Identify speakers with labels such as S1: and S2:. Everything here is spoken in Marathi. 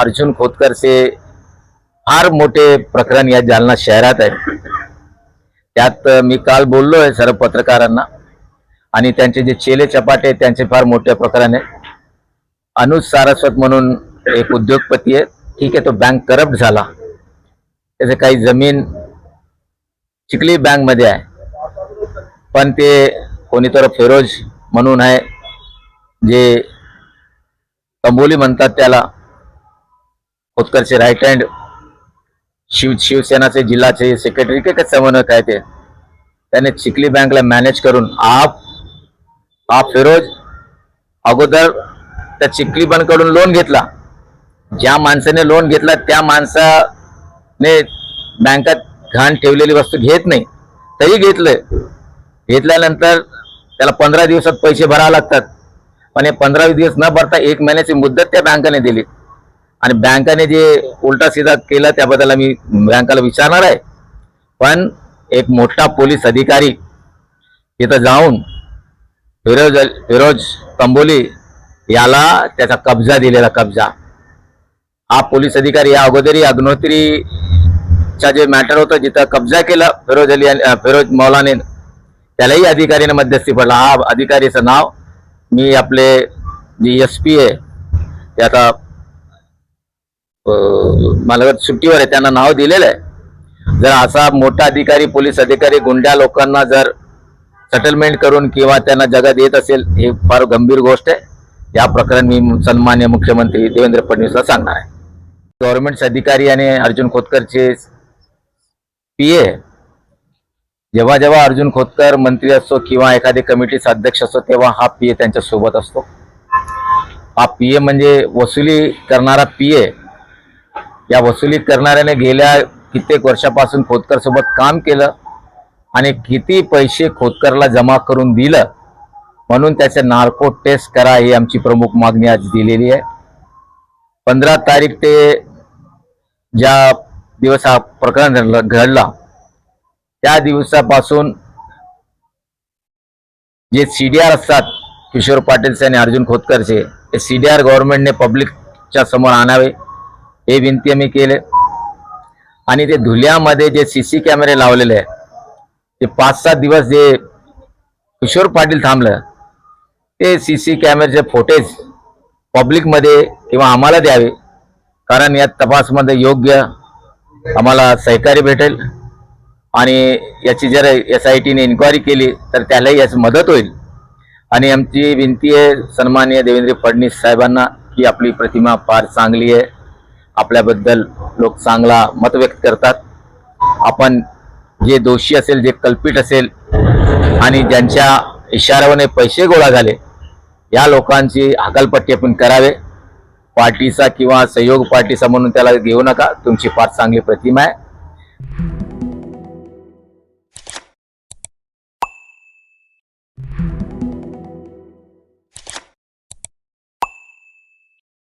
S1: अर्जुन खोतकरचे फार मोठे प्रकरण या जालना शहरात आहे. त्यात मी काल बोललो आहे सर्व पत्रकारांना. आणि त्यांचे जे चेले चपाटे त्यांचे फार मोठे प्रकरण आहे. अनुज सारस्वत म्हणून एक उद्योगपती आहे ठीक आहे तो बँक करप्ट झाला. त्याचे काही जमीन चिखली बँकमध्ये आहे. पण ते कोणीतरी फिरोज म्हणून आहे जे कंबोली म्हणतात त्याला. खोतकरचे राईट हँड शिव शिवसेनाचे जिल्हाचे सेक्रेटरी काय समन्वयक आहे ते? त्याने चिखली बँकला मॅनेज करून आप आप फिरोज अगोदर त्या चिखली बँककडून लोन घेतला. ज्या माणसाने लोन घेतला त्या माणसाने बँकात घाण ठेवलेली वस्तू घेत नाही. तरी घेतलं. घेतल्यानंतर त्याला पंधरा दिवसात पैसे भरावे लागतात. पण हे पंधरा दिवस न भरता एक महिन्याची मुदत त्या बँकेने दिली. आणि बँकाने जे उलटा सीधा केलं त्याबद्दल मी बँकाला विचारणार आहे. पण एक मोठा पोलीस अधिकारी तिथं जाऊन फिरोज फिरोज कंबोली याला त्याचा कब्जा दिलेला कब्जा. हा पोलीस अधिकारी या अगोदरी अग्नोत्रीचा जे मॅटर होतं जिथं कब्जा केला फिरोज अली फिरोज मौलाने त्यालाही अधिकारीने मध्यस्थी पडला. हा अधिकारीचं नाव मी आपले जे एस पी आहे त्याचा मला सुट्टीवर आहे त्यांना नाव दिलेलं आहे. जर असा मोठा अधिकारी पोलीस अधिकारी गुंड्या लोकांना जर सेटलमेंट करून किंवा त्यांना जगात येत असेल हे फार गंभीर गोष्ट आहे. या प्रकरण मी सन्मान्य मुख्यमंत्री देवेंद्र फडणवीसला सांगणार आहे. गव्हर्नमेंट अधिकारी आणि अर्जुन खोतकरचे पी ए जेव्हा जेव्हा अर्जुन खोतकर मंत्री असतो किंवा एखादी कमिटीचा अध्यक्ष असतो तेव्हा हा पी ए त्यांच्यासोबत असतो. हा पी ए म्हणजे वसुली करणारा पी ए या वसुली करणाऱ्याने गेल्या कित्येक वर्षापासून खोतकर सोबत काम केलं आणि किती पैसे खोतकरला जमा करून दिलं म्हणून त्याचे नार्को टेस्ट करा ही आमची प्रमुख मागणी आज दिलेली आहे. पंधरा तारीख ते ज्या दिवस हा प्रकरण घडला त्या दिवसापासून जे सी डी आर असतात किशोर पाटीलचे आणि अर्जुन खोतकरचे ते सी डी आर गव्हर्नमेंटने पब्लिकच्या समोर आणावे. हे विनंती आम्ही केले. आणि ते धुल्यामध्ये जे सी सी कॅमेरे लावलेले आहे ते पाच सात दिवस जे किशोर पाटील थांबलं ते सी सी कॅमेरेचे फोटेज पब्लिकमध्ये किंवा आम्हाला द्यावे कारण या तपासमध्ये योग्य आम्हाला सहकार्य भेटेल. आणि याची जर एस आय टीने इन्क्वायरी केली तर त्यालाही याची मदत होईल. आणि आमची विनंती आहे सन्माननीय देवेंद्र फडणवीस साहेबांना की आपली प्रतिमा फार चांगली आहे. आपल्याबद्दल लोक चांगला मत व्यक्त करतात. आपण जे दोषी असेल जे कल्पित असेल आणि ज्यांच्या इशाऱ्याने पैसे गोळा झाले या लोकांची हकालपट्टी आपण करावे. पार्टीचा किंवा सहयोग पार्टीचा म्हणून त्याला घेऊ नका. तुमची फार चांगली प्रतिमा आहे.